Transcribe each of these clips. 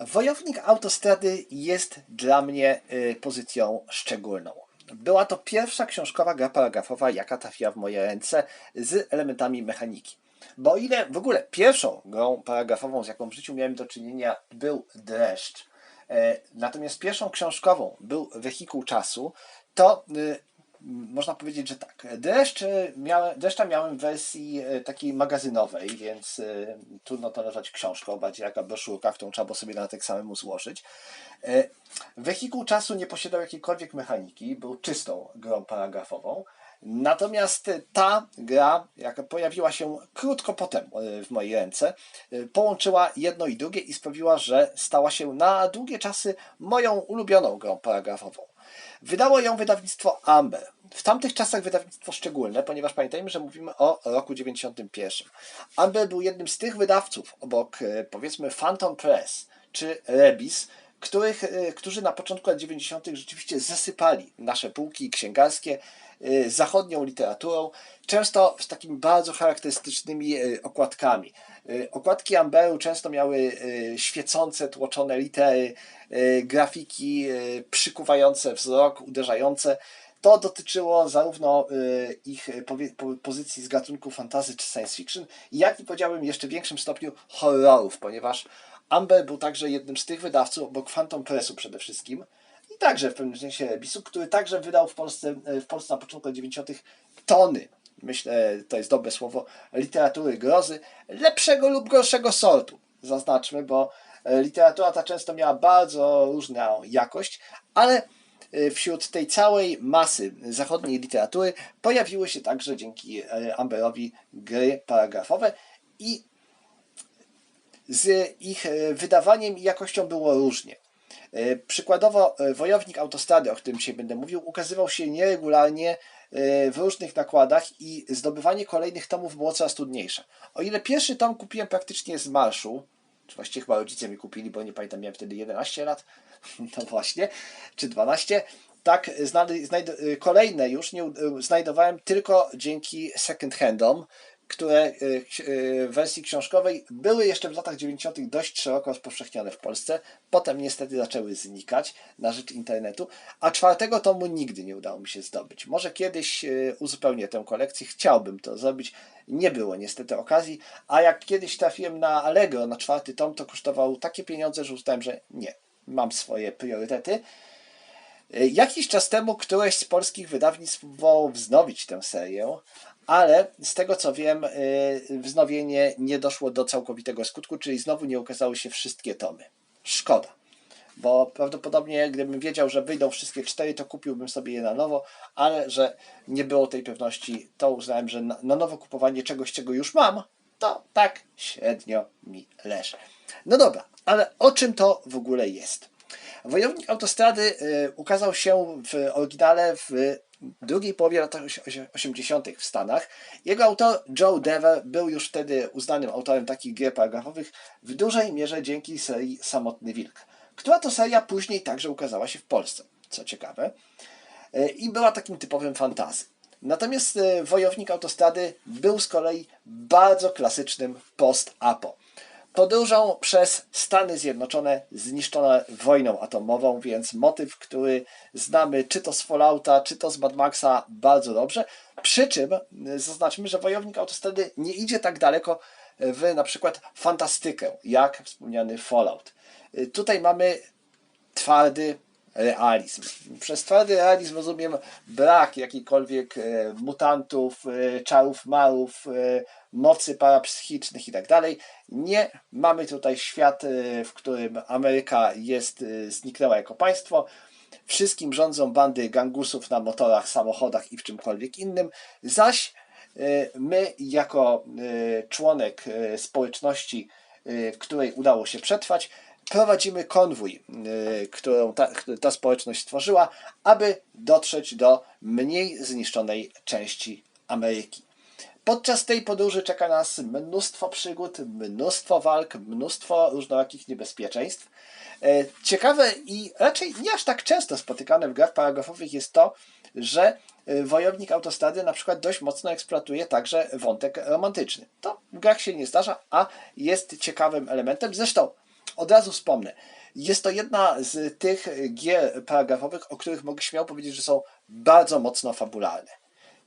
Wojownik autostrady jest dla mnie y, pozycją szczególną. Była to pierwsza książkowa gra paragrafowa, jaka trafiła w moje ręce z elementami mechaniki. Bo o ile w ogóle pierwszą grą paragrafową, z jaką w życiu miałem do czynienia, był dreszcz, e, natomiast pierwszą książkową był wehikuł czasu, to y, można powiedzieć, że tak. Deszcz e, miałem, deszcza miałem w wersji e, takiej magazynowej, więc y, trudno to nazwać książką, bardziej jaka broszurka, którą trzeba było sobie na tak samemu złożyć. Wehikuł czasu nie posiadał jakiejkolwiek mechaniki, był czystą grą paragrafową. Natomiast ta gra, jaka pojawiła się krótko potem w mojej ręce, połączyła jedno i drugie i sprawiła, że stała się na długie czasy moją ulubioną grą paragrafową. Wydało ją wydawnictwo Amber. W tamtych czasach wydawnictwo szczególne, ponieważ pamiętajmy, że mówimy o roku 91. Amber był jednym z tych wydawców obok powiedzmy Phantom Press czy Rebis, których, którzy na początku lat 90. rzeczywiście zasypali nasze półki księgarskie zachodnią literaturą, często z takimi bardzo charakterystycznymi okładkami. Okładki Amberu często miały świecące, tłoczone litery, grafiki przykuwające wzrok, uderzające. To dotyczyło zarówno ich pozycji z gatunku fantasy czy science fiction, jak i powiedziałbym jeszcze w większym stopniu horrorów, ponieważ Amber był także jednym z tych wydawców, obok Phantom Pressu przede wszystkim, i także w pewnym sensie Rebisu, który także wydał w Polsce, w Polsce na początku lat 90. tony, myślę, to jest dobre słowo, literatury grozy, lepszego lub gorszego sortu. Zaznaczmy, bo literatura ta często miała bardzo różną jakość, ale wśród tej całej masy zachodniej literatury pojawiły się także dzięki Amberowi gry paragrafowe i z ich wydawaniem i jakością było różnie. Przykładowo Wojownik Autostrady, o którym dzisiaj będę mówił, ukazywał się nieregularnie w różnych nakładach i zdobywanie kolejnych tomów było coraz trudniejsze. O ile pierwszy tom kupiłem praktycznie z marszu, czy właściwie chyba rodzice mi kupili, bo nie pamiętam, miałem wtedy 11 lat, no właśnie, czy 12, tak kolejne już nie znajdowałem tylko dzięki second handom, które w wersji książkowej były jeszcze w latach 90. dość szeroko rozpowszechnione w Polsce. Potem niestety zaczęły znikać na rzecz internetu, a czwartego tomu nigdy nie udało mi się zdobyć. Może kiedyś uzupełnię tę kolekcję, chciałbym to zrobić. Nie było niestety okazji, a jak kiedyś trafiłem na Allegro na czwarty tom, to kosztował takie pieniądze, że uznałem, że nie, mam swoje priorytety. Jakiś czas temu któreś z polskich wydawnictw próbowało wznowić tę serię, ale z tego co wiem, wznowienie nie doszło do całkowitego skutku, czyli znowu nie ukazały się wszystkie tomy. Szkoda, bo prawdopodobnie gdybym wiedział, że wyjdą wszystkie cztery, to kupiłbym sobie je na nowo, ale że nie było tej pewności, to uznałem, że na, nowo kupowanie czegoś, czego już mam, to tak średnio mi leży. No dobra, ale o czym to w ogóle jest? Wojownik Autostrady ukazał się w oryginale w drugiej połowie lat 80. w Stanach. Jego autor Joe Dever był już wtedy uznanym autorem takich gier paragrafowych w dużej mierze dzięki serii Samotny Wilk, która to seria później także ukazała się w Polsce, co ciekawe, i była takim typowym fantazy. Natomiast Wojownik Autostrady był z kolei bardzo klasycznym post-apo podróżą przez Stany Zjednoczone zniszczone wojną atomową, więc motyw, który znamy czy to z Fallouta, czy to z Mad Maxa bardzo dobrze. Przy czym zaznaczmy, że Wojownik Autostrady nie idzie tak daleko w na przykład fantastykę, jak wspomniany Fallout. Tutaj mamy twardy realizm. Przez twardy realizm rozumiem brak jakichkolwiek mutantów, czarów marów, mocy parapsychicznych i tak. Nie mamy tutaj świat, w którym Ameryka jest zniknęła jako państwo. Wszystkim rządzą bandy gangusów na motorach, samochodach i w czymkolwiek innym, zaś my, jako członek społeczności, której udało się przetrwać, prowadzimy konwój, którą ta, ta społeczność stworzyła, aby dotrzeć do mniej zniszczonej części Ameryki. Podczas tej podróży czeka nas mnóstwo przygód, mnóstwo walk, mnóstwo różnorakich niebezpieczeństw. Ciekawe i raczej nie aż tak często spotykane w grach paragrafowych jest to, że wojownik autostrady na przykład dość mocno eksploatuje także wątek romantyczny. To w grach się nie zdarza, a jest ciekawym elementem. Zresztą od razu wspomnę. Jest to jedna z tych gier paragrafowych, o których mogę śmiało powiedzieć, że są bardzo mocno fabularne.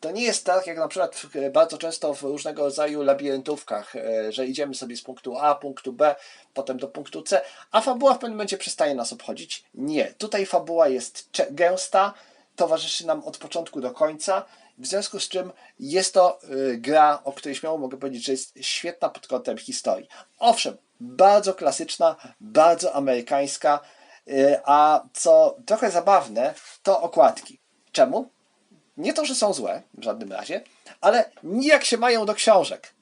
To nie jest tak, jak na przykład bardzo często w różnego rodzaju labiryntówkach, e, że idziemy sobie z punktu A, punktu B, potem do punktu C, a fabuła w pewnym momencie przestaje nas obchodzić. Nie. Tutaj fabuła jest gęsta, towarzyszy nam od początku do końca, w związku z czym jest to y, gra, o której śmiało mogę powiedzieć, że jest świetna pod kątem historii. Owszem, bardzo klasyczna, bardzo amerykańska, y, a co trochę zabawne, to okładki. Czemu? Nie to, że są złe, w żadnym razie, ale nijak się mają do książek.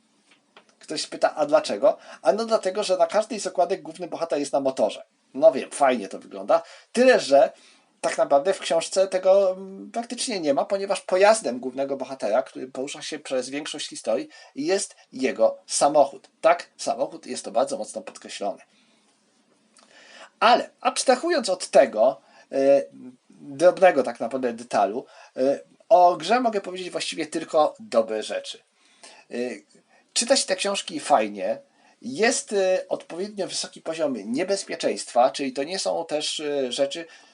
Ktoś pyta, a dlaczego? A no dlatego, że na każdej z okładek główny bohater jest na motorze. No wiem, fajnie to wygląda. Tyle, że tak naprawdę w książce tego mm, praktycznie nie ma, ponieważ pojazdem głównego bohatera, który porusza się przez większość historii, jest jego samochód. Tak, samochód jest to bardzo mocno podkreślone. Ale abstrahując od tego yy, drobnego tak naprawdę detalu, yy, o grze mogę powiedzieć właściwie tylko dobre rzeczy. Yy, czytać te książki fajnie, jest odpowiednio wysoki poziom niebezpieczeństwa, czyli to nie są też rzeczy, Y,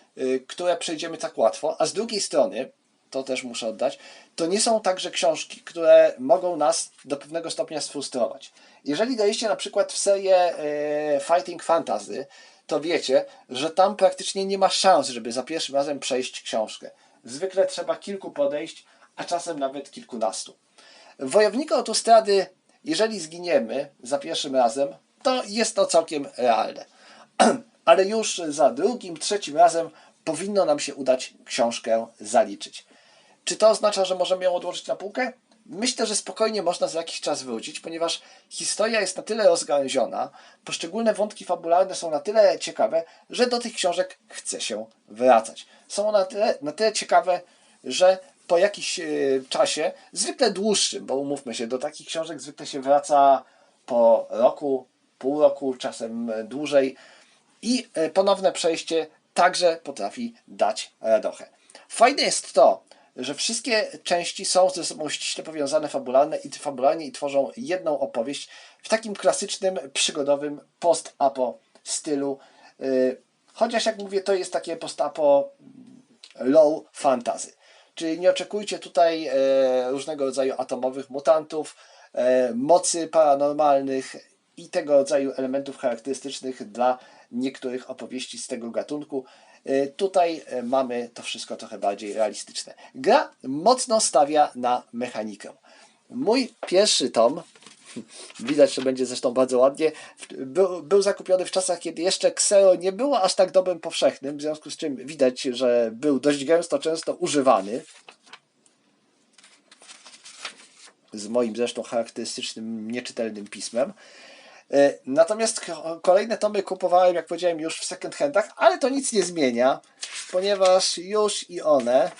które przejdziemy tak łatwo, a z drugiej strony, to też muszę oddać, to nie są także książki, które mogą nas do pewnego stopnia sfrustrować. Jeżeli dajecie na przykład w serię y, Fighting Fantasy, to wiecie, że tam praktycznie nie ma szans, żeby za pierwszym razem przejść książkę. Zwykle trzeba kilku podejść, a czasem nawet kilkunastu. W Wojowniku Autostrady, jeżeli zginiemy za pierwszym razem, to jest to całkiem realne. Ale już za drugim, trzecim razem powinno nam się udać książkę zaliczyć. Czy to oznacza, że możemy ją odłożyć na półkę? Myślę, że spokojnie można za jakiś czas wrócić, ponieważ historia jest na tyle rozgałęziona, poszczególne wątki fabularne są na tyle ciekawe, że do tych książek chce się wracać. Są one na tyle, na tyle ciekawe, że po jakimś e, czasie, zwykle dłuższym, bo umówmy się, do takich książek zwykle się wraca po roku, pół roku, czasem dłużej i e, ponowne przejście także potrafi dać radochę. Fajne jest to, że wszystkie części są ze sobą ściśle powiązane fabularne i fabularnie i tworzą jedną opowieść w takim klasycznym, przygodowym post-apo stylu. Y, chociaż jak mówię, to jest takie post-apo low fantasy. Czyli nie oczekujcie tutaj e, różnego rodzaju atomowych mutantów, e, mocy paranormalnych i tego rodzaju elementów charakterystycznych dla niektórych opowieści z tego gatunku. E, tutaj e, mamy to wszystko trochę bardziej realistyczne. Gra mocno stawia na mechanikę. Mój pierwszy tom, widać, że będzie zresztą bardzo ładnie, był, był zakupiony w czasach, kiedy jeszcze Xero nie było aż tak dobrym powszechnym, w związku z czym widać, że był dość gęsto, często używany. Z moim zresztą charakterystycznym, nieczytelnym pismem. E, natomiast kolejne tomy kupowałem, jak powiedziałem, już w second handach, ale to nic nie zmienia, ponieważ już i one,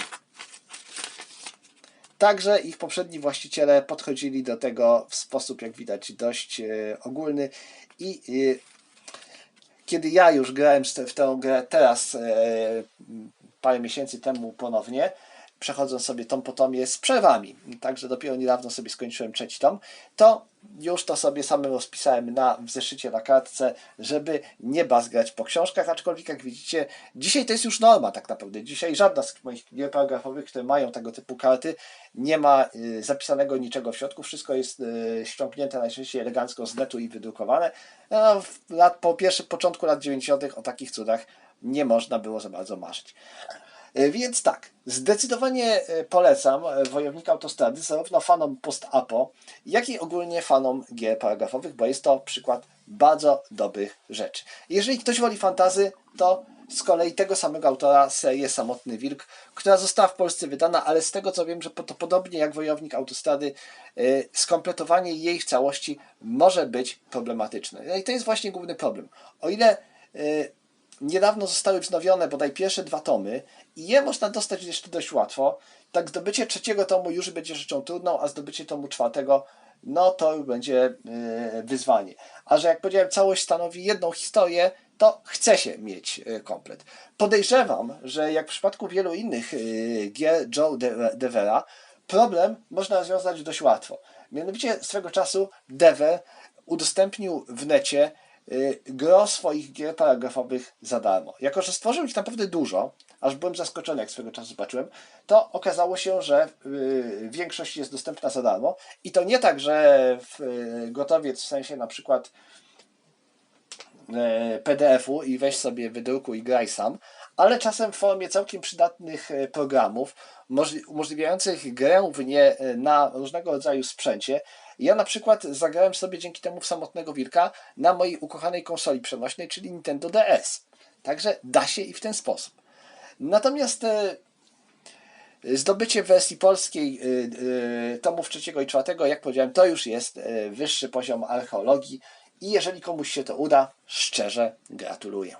także ich poprzedni właściciele podchodzili do tego w sposób, jak widać, dość e, ogólny i e, kiedy ja już grałem w tę grę teraz parę miesięcy temu ponownie, przechodząc sobie tom po tomie z przerwami, także dopiero niedawno sobie skończyłem trzeci tom, to już to sobie samym rozpisałem na, w zeszycie na kartce, żeby nie bazgrać po książkach, aczkolwiek jak widzicie, dzisiaj to jest już norma tak naprawdę. Dzisiaj żadna z moich gier paragrafowych, które mają tego typu karty, nie ma y, zapisanego niczego w środku, wszystko jest y, ściągnięte najczęściej elegancko z netu i wydrukowane. Lat, po pierwszym początku lat 90. o takich cudach nie można było za bardzo marzyć. E, więc tak, zdecydowanie e, polecam e, Wojownika Autostrady zarówno fanom post-apo, jak i ogólnie fanom gier paragrafowych, bo jest to przykład bardzo dobrych rzeczy. Jeżeli ktoś woli fantazy, to z kolei tego samego autora serię Samotny Wilk, która została w Polsce wydana, ale z tego co wiem, że to podobnie jak Wojownik Autostrady, skompletowanie jej w całości może być problematyczne. No i to jest właśnie główny problem. O ile niedawno zostały wznowione bodaj pierwsze dwa tomy i je można dostać jeszcze dość łatwo. Tak zdobycie trzeciego tomu już będzie rzeczą trudną, a zdobycie tomu czwartego no to będzie yy, wyzwanie. A że jak powiedziałem, całość stanowi jedną historię, to chce się mieć yy, komplet. Podejrzewam, że jak w przypadku wielu innych yy, gier Joe Devera, problem można rozwiązać dość łatwo. Mianowicie swego czasu Dever udostępnił w necie gro swoich gier paragrafowych za darmo. Jako, że stworzył ich naprawdę dużo, aż byłem zaskoczony, jak swego czasu zobaczyłem, to okazało się, że y, większość jest dostępna za darmo. I to nie tak, że w, y, gotowiec w sensie na przykład e, PDF-u i weź sobie wydrukuj i graj sam, ale czasem w formie całkiem przydatnych e, programów możli- umożliwiających grę w nie e, na różnego rodzaju sprzęcie. Ja na przykład zagrałem sobie dzięki temu w samotnego wilka na mojej ukochanej konsoli przenośnej, czyli Nintendo DS. Także da się i w ten sposób. Natomiast e, Zdobycie wersji polskiej y, y, tomów trzeciego i czwartego, jak powiedziałem, to już jest wyższy poziom archeologii i jeżeli komuś się to uda, szczerze gratuluję.